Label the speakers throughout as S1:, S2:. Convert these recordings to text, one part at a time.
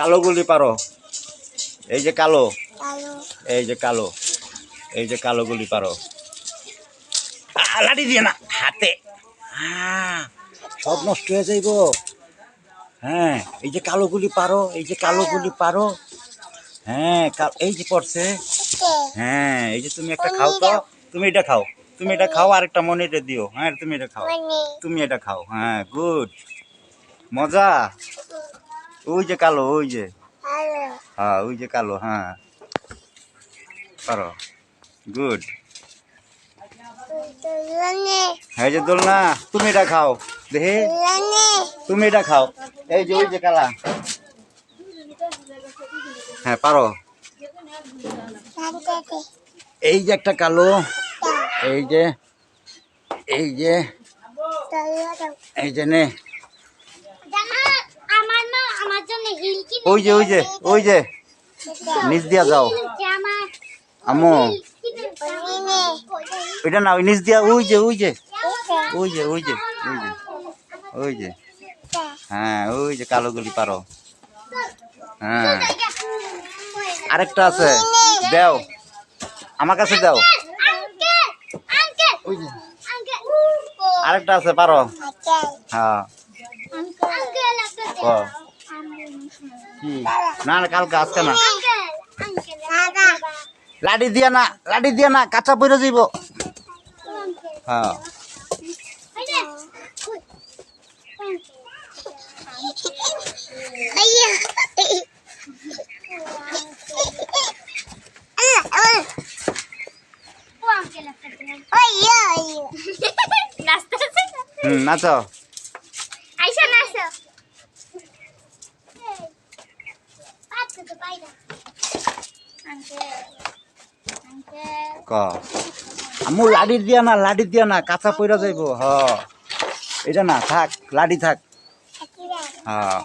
S1: কালো গুলি পারো এই যে কালো। এই যে কালো। এই যে কালো গুলি পারো লাঠি দিয়ে না হাতে। আহ, সব নষ্ট হয়ে যাইব। হ্যাঁ এই যে কালো গুলি পারো এই যে কালো গুলি পারো হ্যাঁ এই যে পড়ছে হ্যাঁ এই যে তুমি একটা খাও তো তুমি এটা খাও। তুমি এটা খাও আর একটা মনে এটা দিও। হ্যাঁ তুমি এটা খাও। তুমি এটা খাও। হ্যাঁ গুড। মজা। ওই যে কালো ওই যে হ্যাঁ ওই যে কালো হ্যাঁ পারো গুড হ্যাঁ যে দোলনা তুমি এটা খাও দেখে তুমি এটা খাও এই যে ওই যে কালা হ্যাঁ পারো এই যে একটা কালো এই যে এই যে এই যে নে ওই যে ওই যে ওই যে। নিচ দিয়া যাও।
S2: কিনে
S1: ওইটা না ওই নিচ দিয়া ওই যে ওই যে। ওই যে ওই যে ওই যে ওই যে। হ্যাঁ ওই যে কালো গুলি পারো। হ্যাঁ। আরেকটা আছে। দাও। আমার কাছে দাও। আরেকটা আছে পারো। হ্যাঁ। না না কালকে আজকে না
S2: আঙ্কেল আঙ্কেল দাদা
S1: লাঠি দিয়া না লাঠি দিয়া না কাঁচা পড়ে যাইব হ্যাঁ হুম নাচো ক। আমু লাঠি দিয়া না লাঠি দিয়া না কাঁচা পড়ে যাইব হ। এটা না থাক লাঠি থাক। হ্যাঁ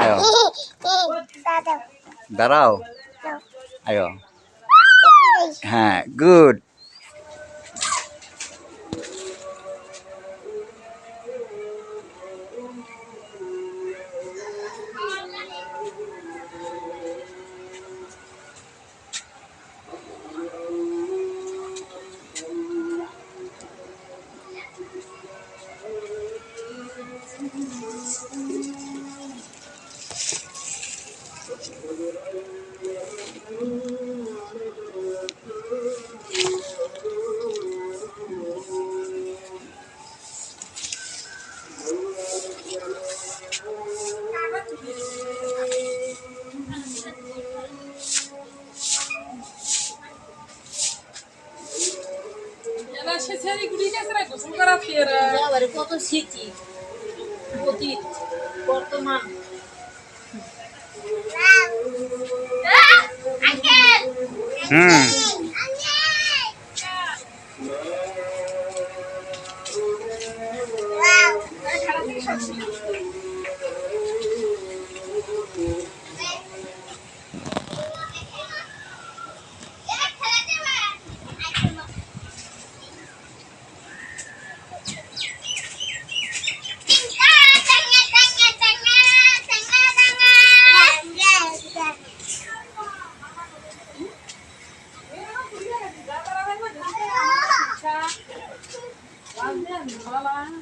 S1: আয়ো। দাঁড়াও আয়ো। হ্যাঁ গুড।
S3: কত স্মৃতি অতীত বর্তমান।
S1: হুম।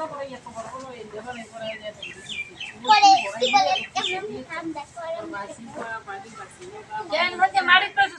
S2: হ্যাঁ?